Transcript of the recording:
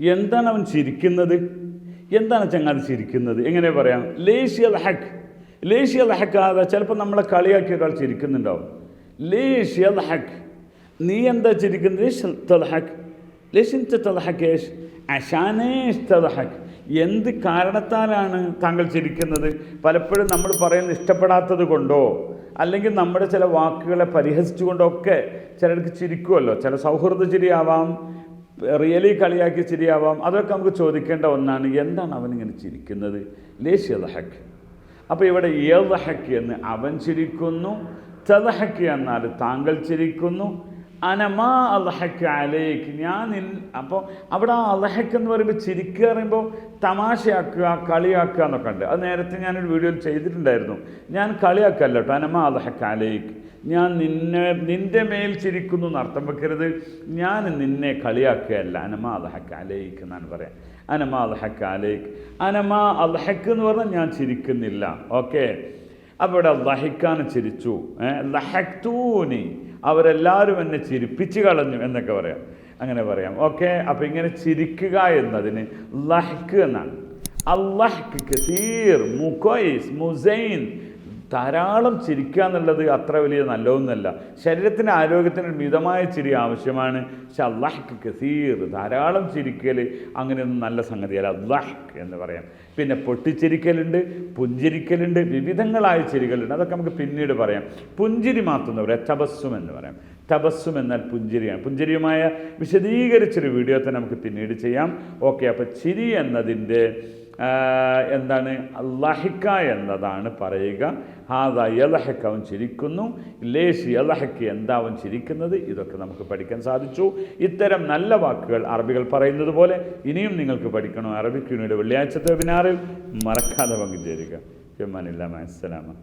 എന്താണ് അവൻ ചിരിക്കുന്നത്? എന്താണ് ചങ്ങാതി ചിരിക്കുന്നത്? എങ്ങനെ പറയാം? ലേശിയ ലഹക്ക് ലേശിയ ലഹക്കാതെ ചിലപ്പോൾ നമ്മളെ കളിയാക്കി ഒരാൾ ചിരിക്കുന്നുണ്ടാവും. ലേശിയ ലഹക്ക് നീ എന്താ ചിരിക്കുന്നത്? ലേശ് തലഹക്ക് തലഹക്കേഷ് അഷാനേഷ് തലഹക്ക് എന്ത് കാരണത്താലാണ് താങ്കൾ ചിരിക്കുന്നത്? പലപ്പോഴും നമ്മൾ പറയുന്നത് ഇഷ്ടപ്പെടാത്തത് കൊണ്ടോ അല്ലെങ്കിൽ നമ്മുടെ ചില വാക്കുകളെ പരിഹസിച്ചുകൊണ്ടൊക്കെ ചിലർക്ക് ചിരിക്കുമല്ലോ. ചില സൗഹൃദ ചിരിയാവാം റിയലി കളിയാക്കി ചിരിയാവാം അതൊക്കെ നമുക്ക് ചോദിക്കേണ്ട ഒന്നാണ്. എന്താണ് അവനിങ്ങനെ ചിരിക്കുന്നത്? ലേശിയതഹക്ക് അപ്പോൾ ഇവിടെ യദഹക്ക് എന്ന് അവൻ ചിരിക്കുന്നു തദഹക്ക് എന്നാൽ താങ്കൾ ചിരിക്കുന്നു അനമാ അലഹക്ക് അലേക്ക് ഞാൻ അപ്പോൾ അവിടെ ആ അലഹക്ക് എന്ന് പറയുമ്പോൾ ചിരിക്കുക പറയുമ്പോൾ തമാശയാക്കുക കളിയാക്കുക എന്നൊക്കെ ഉണ്ട്. അത് നേരത്തെ ഞാനൊരു വീഡിയോയിൽ ചെയ്തിട്ടുണ്ടായിരുന്നു. ഞാൻ കളിയാക്കല്ല കേട്ടോ. അനമാ അലഹക്ക് അലേക്ക് ഞാൻ നിന്നെ നിന്റെ മേൽ ചിരിക്കുന്നു എന്നർത്ഥം വെക്കരുത്. ഞാൻ നിന്നെ കളിയാക്കുകയല്ല. അനമാ അലഹക്ക് അലേക്ക് എന്നാണ് പറയാം. അനമാ അലഹക്ക് അലേക്ക് അനമാ അലഹക്ക് എന്ന് പറഞ്ഞാൽ ഞാൻ ചിരിക്കുന്നില്ല. ഓക്കെ? അപ്പോൾ ഇവിടെ ലഹിക്കാൻ ചിരിച്ചു. ലഹക്തൂനി അവരെല്ലാവരും എന്നെ ചിരിപ്പിച്ച് കളഞ്ഞു എന്നൊക്കെ പറയാം. അങ്ങനെ പറയാം. ഓക്കെ? അപ്പോൾ ഇങ്ങനെ ചിരിക്കുക എന്നതിന് ലഹ്ക്ക് എന്നാണ്. അള്ളഹ്ക്ക് കസീർ മുസൈൻ ധാരാളം ചിരിക്കുക എന്നുള്ളത് അത്ര വലിയ നല്ലതൊന്നുമല്ല. ശരീരത്തിന് ആരോഗ്യത്തിന് മിതമായ ചിരി ആവശ്യമാണ്. പക്ഷെ അള്ളാഹ്ക്ക് കസീർ ധാരാളം ചിരിക്കൽ അങ്ങനെയൊന്നും നല്ല സംഗതിയല്ല. അള്ളാഹ്ക്ക് എന്ന് പറയാം. പിന്നെ പൊട്ടിച്ചിരിക്കലുണ്ട് പുഞ്ചിരിക്കലുണ്ട് വിവിധങ്ങളായ ചിരികളുണ്ട്. അതൊക്കെ നമുക്ക് പിന്നീട് പറയാം. പുഞ്ചിരി മാത്രം പറയാം തപസ്സും എന്ന് പറയാം. തപസ്സും എന്നാൽ പുഞ്ചിരിയാണ്. പുഞ്ചിരിയുമായ വിശദീകരിച്ചൊരു വീഡിയോ തന്നെ നമുക്ക് പിന്നീട് ചെയ്യാം. ഓക്കെ അപ്പോൾ ചിരി എന്നതിന്റെ എന്താണ്? ലഹിക്ക എന്നതാണ് പറയുക. ഹാദ യലഹക്ക് അവൻ ചിരിക്കുന്നു. ലേസ് യലഹക്ക് എന്താ അവൻ ചിരിക്കുന്നത്? ഇതൊക്കെ നമുക്ക് പഠിക്കാൻ സാധിച്ചു. ഇത്തരം നല്ല വാക്കുകൾ അറബികൾ പറയുന്നത് പോലെ ഇനിയും നിങ്ങൾക്ക് പഠിക്കണം? അറബിക് യൂണിയുടെ വെള്ളിയാഴ്ചത്തെ വെബിനാറിൽ മറക്കാതെ പങ്കുചേരുക അസ്സലാമ